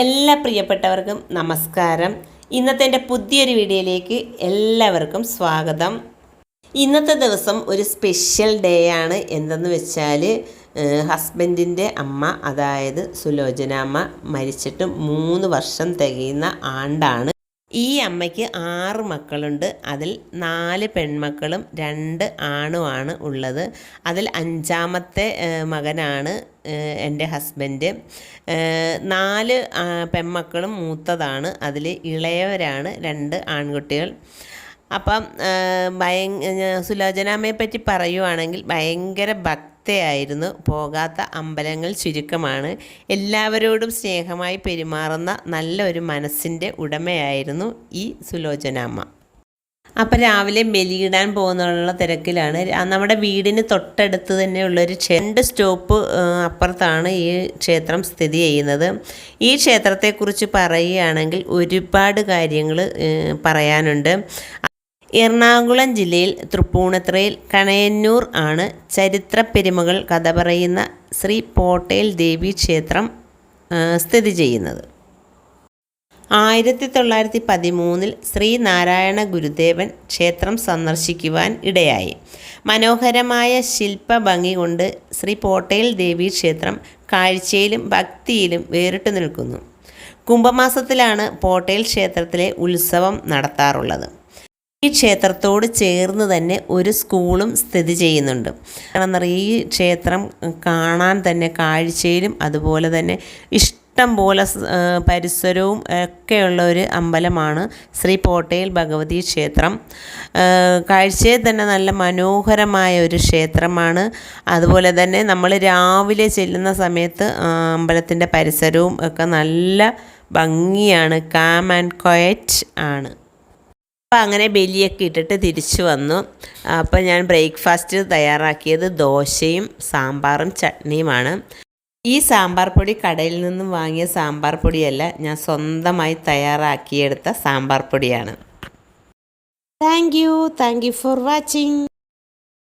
എല്ലാ പ്രിയപ്പെട്ടവർക്കും നമസ്കാരം. ഇന്നത്തെ എന്റെ പുതിയൊരു വീഡിയോയിലേക്ക് എല്ലാവർക്കും സ്വാഗതം. ഇന്നത്തെ ദിവസം ഒരു സ്പെഷ്യൽ ഡേ ആണ്. എന്തെന്ന് വെച്ചാൽ ഹസ്ബൻഡിന്റെ അമ്മ അതായത് സുലോചന അമ്മ മരിച്ചിട്ട് മൂന്ന് വർഷം തികയുന്ന ആണ്ടാണ്. ഈ അമ്മയ്ക്ക് ആറ് മക്കളുണ്ട്. അതിൽ നാല് പെൺമക്കളും രണ്ട് ആണുമാണ് ഉള്ളത്. അതിൽ അഞ്ചാമത്തെ മകനാണ് എന്റെ ഹസ്ബൻഡ്. നാല് പെൺമക്കളും മൂത്തതാണ്. അതിൽ ഇളയവരാണ് രണ്ട് ആൺകുട്ടികൾ. അപ്പം ഭയ സുലോചനാമ്മയെ പറ്റി പറയുവാണെങ്കിൽ ഭയങ്കര ഭക്തയായിരുന്നു പോകാത്ത അമ്പലങ്ങൾ ചുരുക്കമാണ്. എല്ലാവരോടും സ്നേഹമായി പെരുമാറുന്ന നല്ലൊരു മനസ്സിന്റെ ഉടമയായിരുന്നു ഈ സുലോചനാമ്മ. അപ്പം രാവിലെ ബലിയിടാൻ പോകുന്നുള്ള തിരക്കിലാണ്. നമ്മുടെ വീടിന് തൊട്ടടുത്ത് തന്നെയുള്ളൊരു രണ്ട് സ്റ്റോപ്പ് അപ്പുറത്താണ് ഈ ക്ഷേത്രം സ്ഥിതി ചെയ്യുന്നത്. ഈ ക്ഷേത്രത്തെക്കുറിച്ച് പറയുകയാണെങ്കിൽ ഒരുപാട് കാര്യങ്ങൾ പറയാനുണ്ട്. എറണാകുളം ജില്ലയിൽ തൃപ്പൂണിത്തുറയിൽ കണയന്നൂർ ആണ് ചരിത്ര പെരുമകൾ കഥ പറയുന്ന ശ്രീ പോട്ടേൽ ദേവി ക്ഷേത്രം സ്ഥിതി ചെയ്യുന്നത്. ആയിരത്തി തൊള്ളായിരത്തി പതിമൂന്നിൽ ശ്രീനാരായണ ഗുരുദേവൻ ക്ഷേത്രം സന്ദർശിക്കുവാൻ ഇടയായി. മനോഹരമായ ശില്പഭംഗി കൊണ്ട് ശ്രീ പോട്ടേൽ ദേവി ക്ഷേത്രം കാഴ്ചയിലും ഭക്തിയിലും വേറിട്ട് നിൽക്കുന്നു. കുംഭമാസത്തിലാണ് പോട്ടേൽ ക്ഷേത്രത്തിലെ ഉത്സവം നടത്താറുള്ളത്. ഈ ക്ഷേത്രത്തോട് ചേർന്ന് തന്നെ ഒരു സ്കൂളും സ്ഥിതി ചെയ്യുന്നുണ്ട്. കാരണം ഈ ക്ഷേത്രം കാണാൻ തന്നെ കാഴ്ചയിലും അതുപോലെ തന്നെ ഇഷ്ടം പോലെ സ്- ആ, പരിസരവും ഒക്കെയുള്ള ഒരു അമ്പലമാണ് ശ്രീ പോട്ടയിൽ ഭഗവതി ക്ഷേത്രം. കാഴ്ചയിൽ തന്നെ നല്ല മനോഹരമായ ഒരു ക്ഷേത്രമാണ്. അതുപോലെ തന്നെ നമ്മൾ രാവിലെ ചെല്ലുന്ന സമയത്ത് അമ്പലത്തിന്റെ പരിസരവും ഒക്കെ നല്ല ഭംഗിയാണ്. കാം ആൻഡ് ക്വയറ്റ് ആണ്. അപ്പോൾ അങ്ങനെ ബലിയൊക്കെ ഇട്ടിട്ട് തിരിച്ചു വന്നു. അപ്പോൾ ഞാൻ ബ്രേക്ക്ഫാസ്റ്റ് തയ്യാറാക്കിയത് ദോശയും സാമ്പാറും ചട്നിയുമാണ്. ഈ സാമ്പാർ പൊടി കടയിൽ നിന്നും വാങ്ങിയ സാമ്പാർ പൊടിയല്ല ഞാൻ സ്വന്തമായി തയ്യാറാക്കിയെടുത്ത സാമ്പാർ പൊടിയാണ്. Thank you. Thank you for watching.